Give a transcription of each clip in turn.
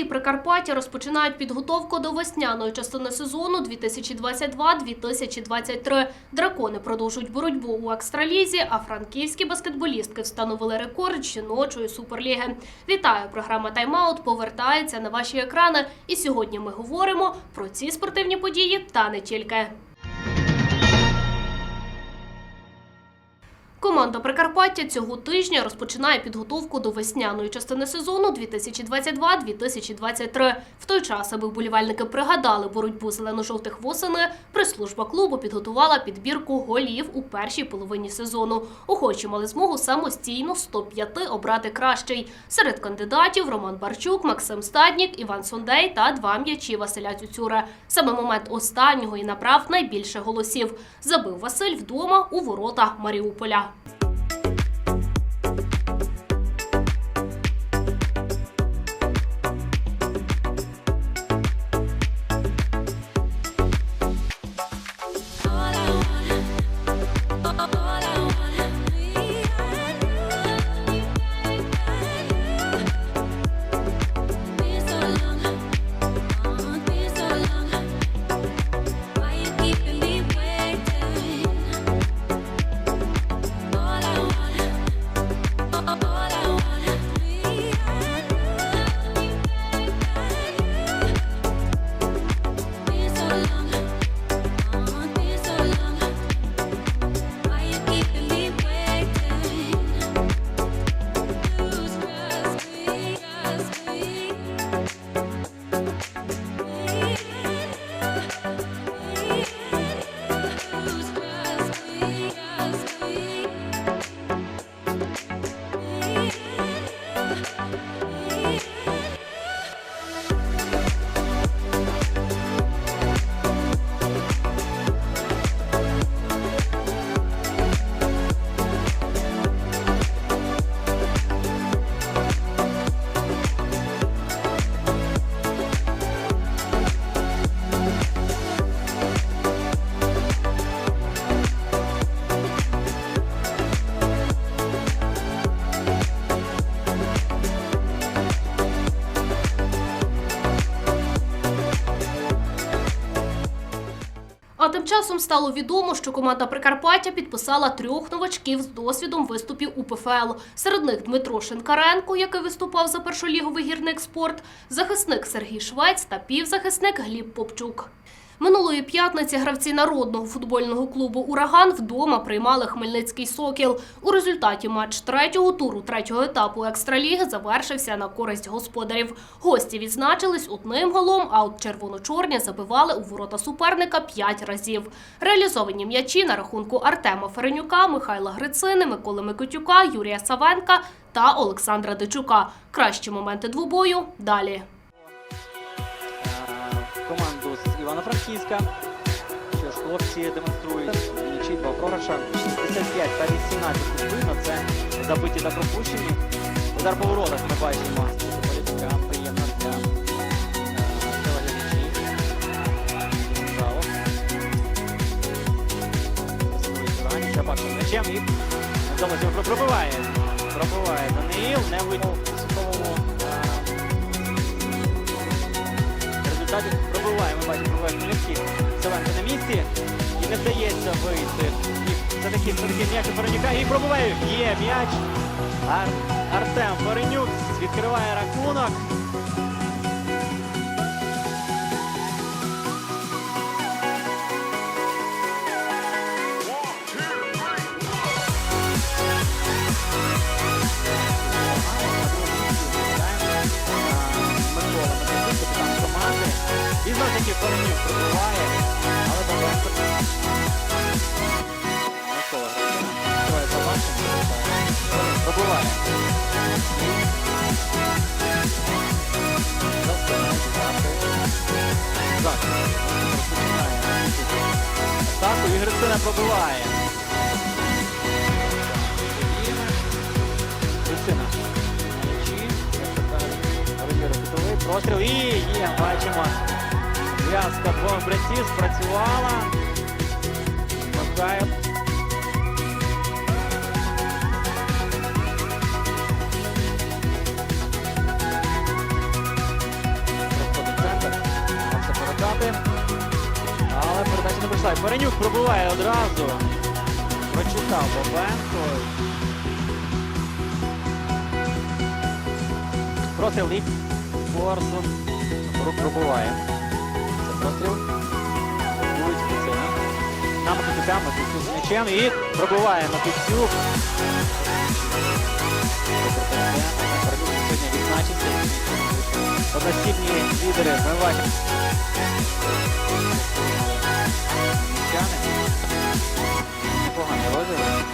Гравці Прикарпаття розпочинають підготовку до весняної частини сезону 2022-2023. Дракони продовжують боротьбу у екстралізі, а франківські баскетболістки встановили рекорд жіночої суперліги. Вітаю! Програма Тайм-аут повертається на ваші екрани. І сьогодні ми говоримо про ці спортивні події та не тільки. Команда Прикарпаття цього тижня розпочинає підготовку до весняної частини сезону 2022-2023. В той час, аби вболівальники пригадали боротьбу зелено-жовтих восени, прес-служба клубу підготувала підбірку голів у першій половині сезону. Охочі мали змогу самостійно з топ-5 обрати кращий. Серед кандидатів Роман Барчук, Максим Стаднік, Іван Сондей та два м'ячі Василя Цюцюра. Саме момент останнього і набрав найбільше голосів. Забив Василь вдома у ворота Маріуполя. lá. А тим часом стало відомо, що команда Прикарпаття підписала трьох новачків з досвідом виступів у ПФЛ. Серед них Дмитро Шинкаренко, який виступав за першоліговий гірник спорт, захисник Сергій Швець та півзахисник Гліб Попчук. Минулої п'ятниці гравці народного футбольного клубу Ураган вдома приймали Хмельницький Сокіл. У результаті матч третього туру третього етапу екстраліги завершився на користь господарів. Гості відзначились одним голом, а от червоно-чорні забивали у ворота суперника п'ять разів. Реалізовані м'ячі на рахунку Артема Ференюка, Михайла Грицини, Миколи Микитюка, Юрія Савенка та Олександра Дичука. Кращі моменти двобою далі. Івано-Франківська. Що ж, хлопці демонструють нічий два програша. 65 та 18 відповідно. Це забиті та пропущені. Удар по воротах ми бачимо. Політика приємна для е, телеглядачів. М'ячем і вдалося пробиває. Пробиває Даниїл, не вийняв у е, результаті пробиває, ми бачимо, пробиває Хмельницький. Селенко на місці. І не вдається вийти. І за таким, за таким м'ячем Ференюка. І пробиває. Є м'яч. Ар... Артем Ференюк відкриває рахунок. І знову таки Ференюк пробиває, але Бабенко. Микола Грицина. Побачимо. Пробиває. Так. Атаку і Грицина пробиває. Простріл. І є, бачимо. Зв'язка двох братів спрацювала. Макаєв. Але передача не пройшла. Перенюк пробиває одразу. Прочитав Бабенко. Простріл і Корсун. Рук пробиває. Це простріл. Будуть спеціально. На Матвійчука, Матвійчук з м'ячем і пробиває Матвійчук. Сьогодні відзначився. Односібні лідери ми бачимо. Мічани. Непоганий розіграш.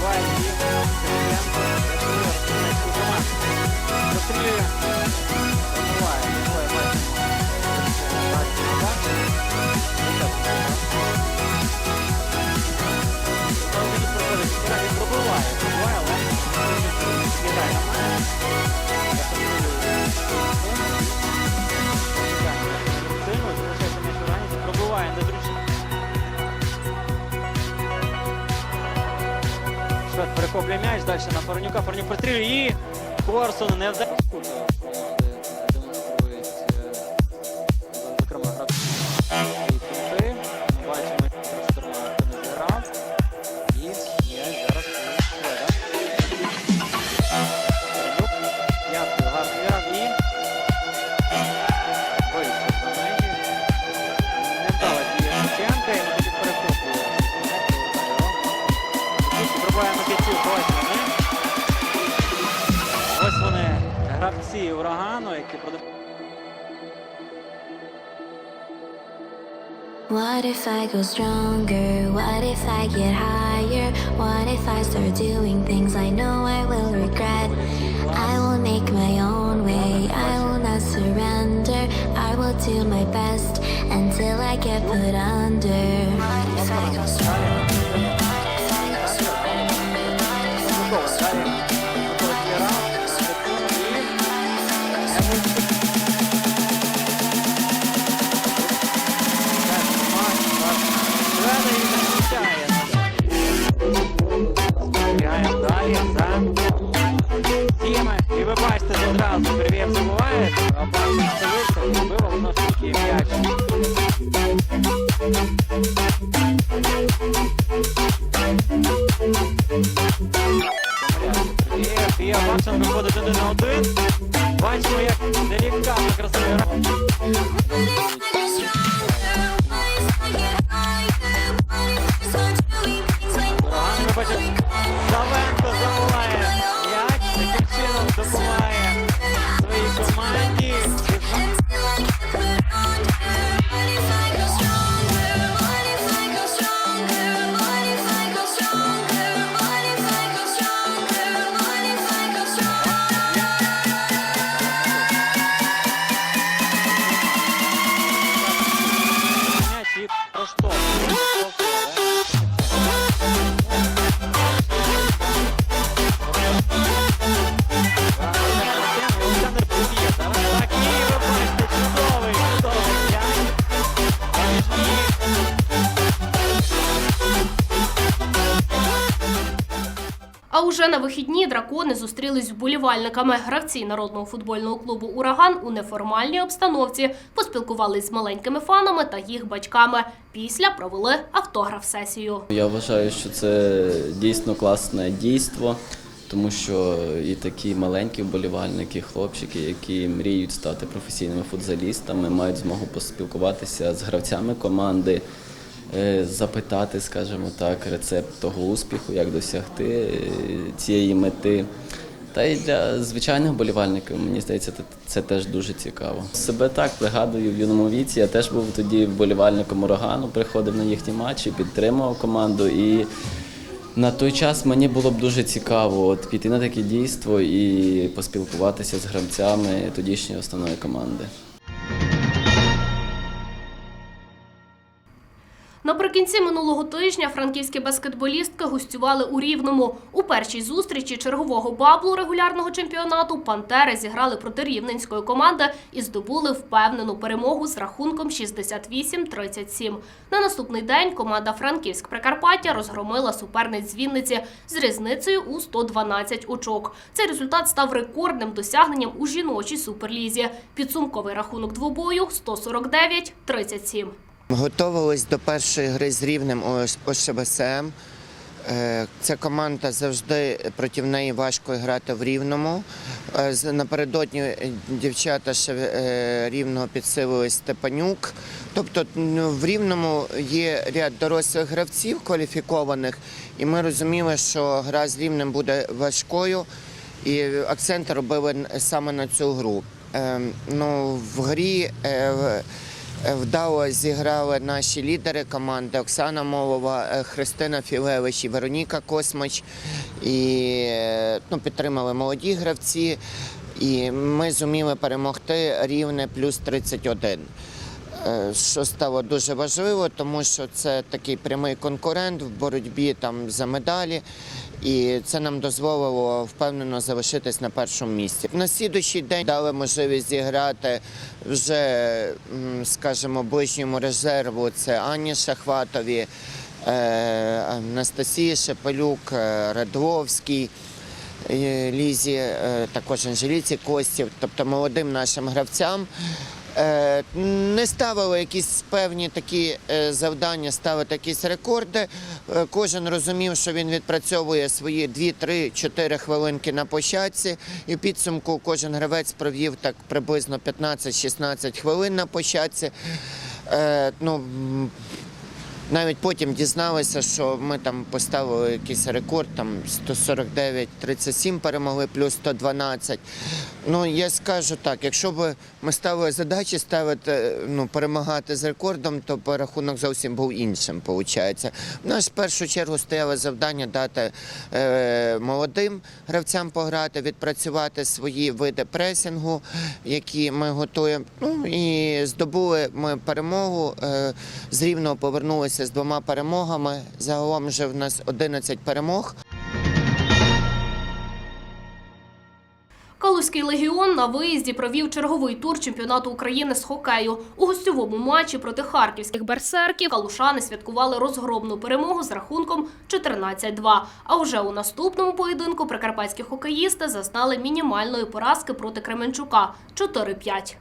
Буває, і перехоплює м'яч, далі на Форнюка, Фарнюк прострілює і Корсун не вдає. If I go stronger? What if I get higher? What if I start doing things I know I will regret? I will make my own way, I will not surrender. I will do my best until I get put under. What if I go stronger? What if I go stronger? What if I go stronger? Бачите, одразу привіт забуває, а бачите, це вийшло, і вбило воно ж таки м'яч. І Фія Баксон виходить один на один. Бачимо, як делікатно красиво грає. Ураган уже на вихідні дракони зустрілись з вболівальниками. Гравці народного футбольного клубу Ураган у неформальній обстановці поспілкувались з маленькими фанами та їх батьками. Після провели автограф-сесію. Я вважаю, що це дійсно класне дійство, тому що і такі маленькі вболівальники, хлопчики, які мріють стати професійними футзалістами, мають змогу поспілкуватися з гравцями команди, запитати, скажімо так, рецепт того успіху, як досягти е, цієї мети. Та й для звичайних болівальників, мені здається, це теж дуже цікаво. Себе так пригадую в юному віці. Я теж був тоді вболівальником урагану, приходив на їхні матчі, підтримував команду. І на той час мені було б дуже цікаво от, піти на таке дійство і поспілкуватися з гравцями тодішньої основної команди. Наприкінці кінці минулого тижня франківські баскетболістки гостювали у Рівному. У першій зустрічі чергового баблу регулярного чемпіонату «Пантери» зіграли проти рівненської команди і здобули впевнену перемогу з рахунком 68-37. На наступний день команда Франківськ Прикарпаття розгромила суперниць з Вінниці з різницею у 112 очок. Цей результат став рекордним досягненням у жіночій суперлізі. Підсумковий рахунок двобою 149-37. Готувались до першої гри з рівнем ОШБСМ. Е, Ця команда завжди проти неї важко грати в рівному. Е, Напередодні дівчата ще е, рівного підсилили Степанюк. Тобто ну, в рівному є ряд дорослих гравців кваліфікованих, і ми розуміли, що гра з рівнем буде важкою. І акцент робили саме на цю гру. Е, ну, в грі вдало зіграли наші лідери команди Оксана Молова, е, Христина Філевич і Вероніка Космач. І е, ну, підтримали молоді гравці. І ми зуміли перемогти рівне плюс 31. Е, Що стало дуже важливо, тому що це такий прямий конкурент в боротьбі там за медалі, і це нам дозволило впевнено залишитись на першому місці. На слідуючий день дали можливість зіграти вже, скажімо, ближньому резерву. Це Ані Шахватові, е, Анастасії Шепелюк, е, Радловський. е, Лізі, також Анжеліці Костів, тобто молодим нашим гравцям. Е, Не ставили якісь певні такі е, завдання, ставити якісь рекорди. Е, Кожен розумів, що він відпрацьовує свої 2-3-4 хвилинки на площадці. І в підсумку кожен гравець провів так приблизно 15-16 хвилин на площадці. Е, Ну, навіть потім дізналися, що ми там поставили якийсь рекорд, там 149-37 перемогли, плюс 112. Ну, я скажу так, якщо б ми ставили задачі ставити, ну, перемагати з рекордом, то б рахунок зовсім був іншим, виходить. У нас в першу чергу стояло завдання дати е, молодим гравцям пограти, відпрацювати свої види пресингу, які ми готуємо. Ну і здобули ми перемогу. Е, з Рівного повернулися з двома перемогами. Загалом вже в нас 11 перемог. Калузький легіон на виїзді провів черговий тур чемпіонату України з хокею. У гостьовому матчі проти харківських берсерків калушани святкували розгромну перемогу з рахунком 14-2. А вже у наступному поєдинку прикарпатські хокеїсти зазнали мінімальної поразки проти Кременчука 4-5.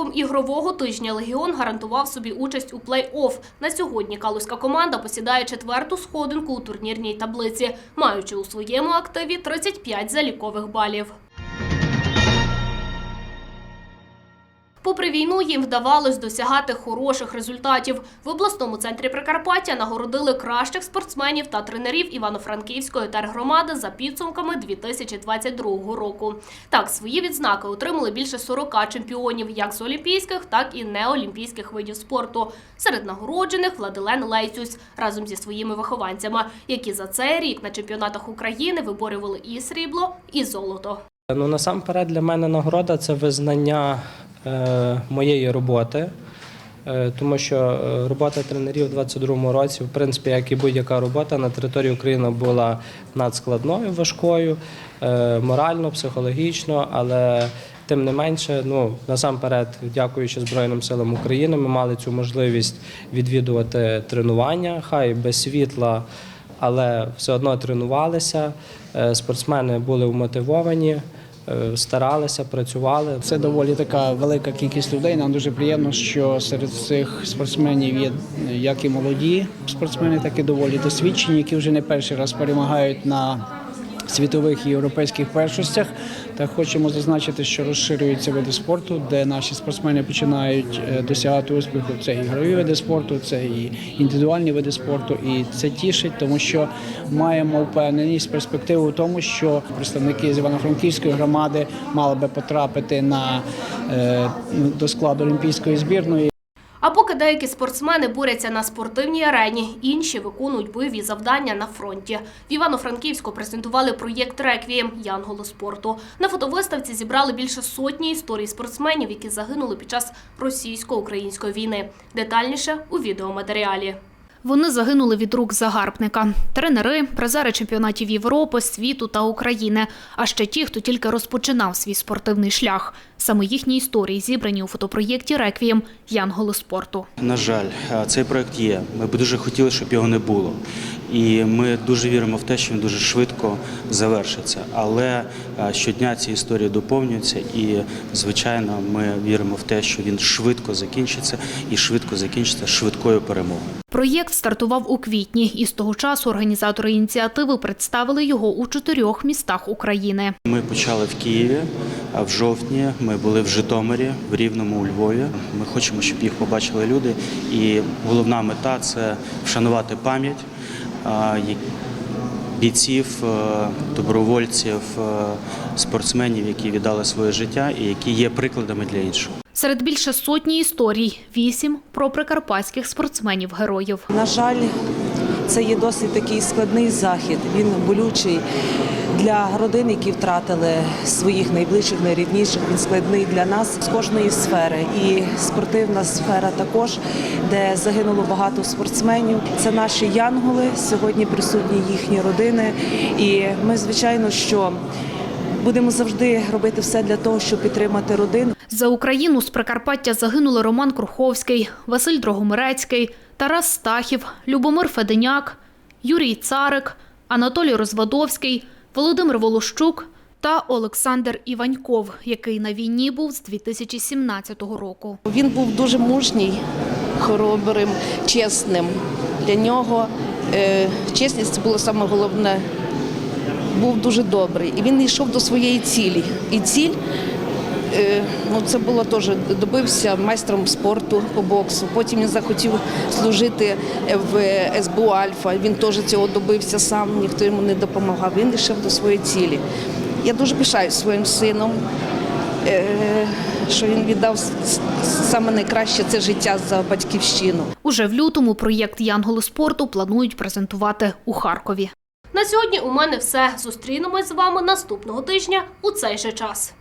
Учасником ігрового тижня Легіон гарантував собі участь у плей-офф. На сьогодні калузька команда посідає четверту сходинку у турнірній таблиці, маючи у своєму активі 35 залікових балів. Попри війну, їм вдавалось досягати хороших результатів. В обласному центрі Прикарпаття нагородили кращих спортсменів та тренерів Івано-Франківської тергромади за підсумками 2022 року. Так, свої відзнаки отримали більше 40 чемпіонів як з олімпійських, так і неолімпійських видів спорту. Серед нагороджених Владилен Лейцюсь разом зі своїми вихованцями, які за цей рік на чемпіонатах України виборювали і срібло, і золото. Ну, насамперед для мене нагорода це визнання моєї роботи, е, тому що е, робота тренерів у 2022 році, в принципі, як і будь-яка робота на території України була надскладною, важкою, е, морально, психологічно, але тим не менше, ну насамперед, дякуючи Збройним силам України, ми мали цю можливість відвідувати тренування, хай без світла але все одно тренувалися. Е, Спортсмени були вмотивовані, е, старалися, працювали. Це доволі така велика кількість людей. Нам дуже приємно, що серед цих спортсменів є як і молоді спортсмени, так і доволі досвідчені, які вже не перший раз перемагають на світових і європейських першостях. Та хочемо зазначити, що розширюються види спорту, де наші спортсмени починають е, досягати успіху. Це ігрові види спорту, це і індивідуальні види спорту. І це тішить, тому що маємо впевненість, перспективу в тому, що представники з Івано-Франківської громади мали би потрапити на е, до складу олімпійської збірної. Деякі спортсмени борються на спортивній арені, інші виконують бойові завдання на фронті. В Івано-Франківську презентували проєкт Реквієм Янголу спорту. На фотовиставці зібрали більше сотні історій спортсменів, які загинули під час російсько-української війни. Детальніше у відеоматеріалі. Вони загинули від рук загарбника. Тренери, призери чемпіонатів Європи, світу та України. А ще ті, хто тільки розпочинав свій спортивний шлях. Саме їхні історії зібрані у фотопроєкті Реквієм Янголи спорту. На жаль, е, цей проект є. Ми б дуже хотіли, щоб його не було. І ми дуже віримо в те, що він дуже швидко завершиться. Але е, щодня ці історії доповнюються, і звичайно, ми віримо в те, що він швидко закінчиться і швидко закінчиться швидкою перемогою. Проєкт стартував у квітні, і з того часу організатори ініціативи представили його у чотирьох містах України. Ми почали в Києві, а в жовтні ми були в Житомирі, в Рівному, у Львові. Ми хочемо, щоб їх побачили люди. І головна мета це вшанувати пам'ять бійців, е, добровольців, е, спортсменів, які віддали своє життя і які є прикладами для інших. Серед більше сотні історій – вісім про прикарпатських спортсменів-героїв. На жаль, це є досить такий складний захід. Він болючий для родин, які втратили своїх найближчих, найрідніших. Він складний для нас з кожної сфери. І спортивна сфера також, де загинуло багато спортсменів. Це наші янголи. Сьогодні присутні їхні родини. І ми, звичайно, що будемо завжди робити все для того, щоб підтримати родину. За Україну з Прикарпаття загинули Роман Круховський, Василь Дрогомирецький, Тарас Стахів, Любомир Феденяк, Юрій Царик, Анатолій Розвадовський, Володимир Волощук та Олександр Іваньков, який на війні був з 2017 року. Він був дуже мужній, хоробрим, чесним. Для нього е, чесність це було саме головне. Був дуже добрий. І він йшов до своєї цілі. І ціль ну, це було теж добився майстром спорту по боксу. Потім він захотів служити в СБУ Альфа. Він теж цього добився сам, ніхто йому не допомагав. Він йшов до своєї цілі. Я дуже пишаюсь своїм сином. Е, що він віддав саме найкраще це життя за батьківщину. Уже в лютому проєкт Янголи спорту планують презентувати у Харкові. На сьогодні у мене все. Зустрінемось з вами наступного тижня у цей же час.